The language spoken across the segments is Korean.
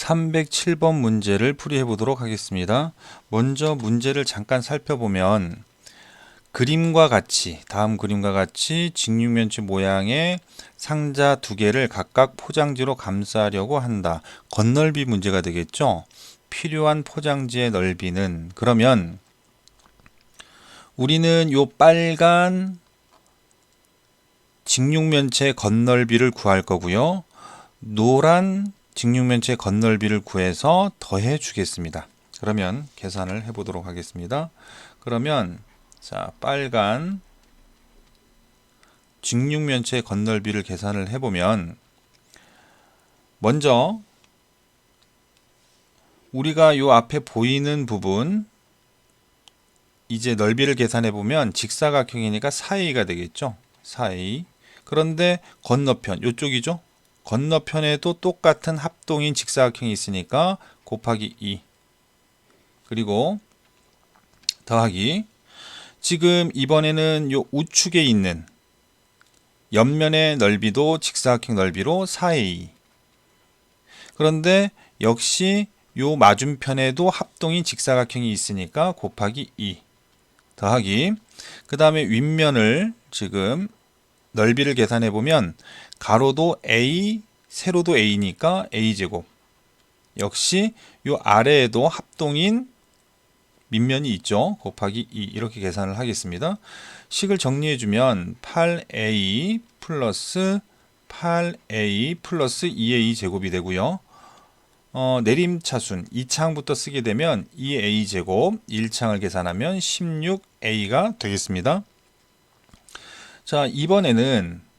307번 문제를 풀이해 보도록 하겠습니다. 먼저 문제를 잠깐 살펴보면 그림과 같이 다음 그림과 같이 직육면체 모양의 상자 두 개를 각각 포장지로 감싸려고 한다. 건널비 문제가 되겠죠. 필요한 포장지의 넓이는 그러면 우리는 요 빨간 직육면체 건널비를 구할 거고요. 노란 직육면체 건널비를 구해서 더해 주겠습니다. 그러면 계산을 해 보도록 하겠습니다. 그러면 자, 빨간 직육면체 건널비를 계산을 해 보면 먼저 우리가 요 앞에 보이는 부분 이제 넓이를 계산해 보면 직사각형이니까 4a가 되겠죠. 4a. 그런데 건너편 요쪽이죠. 건너편에도 똑같은 합동인 직사각형이 있으니까 곱하기 2 그리고 더하기. 지금 이번에는 요 우측에 있는 옆면의 넓이도 직사각형 넓이로 4a 그런데 역시 요 맞은편에도 합동인 직사각형이 있으니까 곱하기 2 더하기. 그 다음에 윗면을 지금 넓이를 계산해 보면 가로도 a, 세로도 a니까 a 제곱. 역시 요 아래에도 합동인 밑면이 있죠. 곱하기 2 이렇게 계산을 하겠습니다. 식을 정리해 주면 8a 플러스 8a 플러스 2a 제곱이 되고요. 어, 내림차순 2창부터 쓰게 되면 2a 제곱 1창을 계산하면 16a가 되겠습니다. 자, 이번에는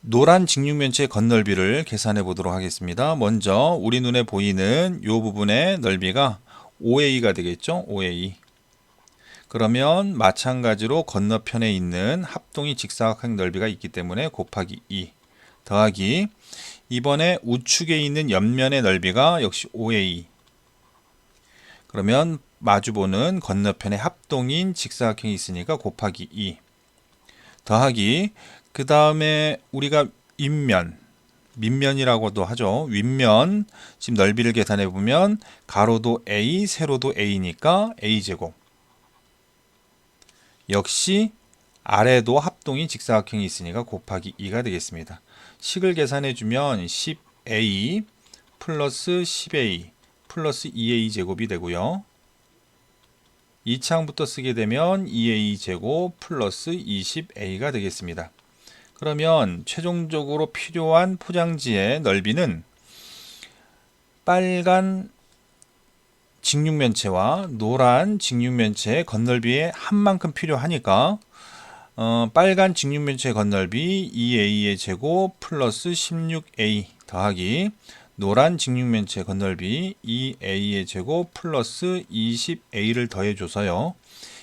노란 직육면체 건널비를 계산해 보도록 하겠습니다. 먼저 우리 눈에 보이는 이 부분의 넓이가 5a가 되겠죠? 5a. 그러면 마찬가지로 건너편에 있는 합동이 직사각형 넓이가 있기 때문에 곱하기 2 더하기 이번에 우측에 있는 옆면의 넓이가 역시 5a. 그러면 마주보는 건너편에 합동인 직사각형이 있으니까 곱하기 2 더하기 그 다음에 우리가 윗면 밑면이라고도 하죠. 윗면 지금 넓이를 계산해 보면 가로도 a, 세로도 a니까 a 제곱. 역시 아래도 합동인 직사각형이 있으니까 곱하기 2가 되겠습니다. 식을 계산해 주면 10a 플러스 10a 플러스 2a 제곱이 되고요. 2창부터 쓰게 되면 2a 제곱 플러스 20a가 되겠습니다. 그러면 최종적으로 필요한 포장지의 넓이는 빨간 직육면체와 노란 직육면체의 건널비의 한 만큼 필요하니까 어, 빨간 직육면체 건널비 2a의 제곱 플러스 16a 더하기 노란 직육면체 건널비 2a의 제곱 플러스 20a를 더해줘서요.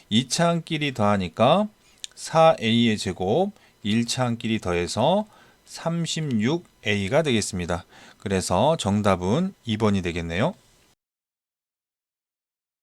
2차항끼리 더하니까 4a의 제곱 1차항끼리 더해서 36a가 되겠습니다. 그래서 정답은 2번이 되겠네요.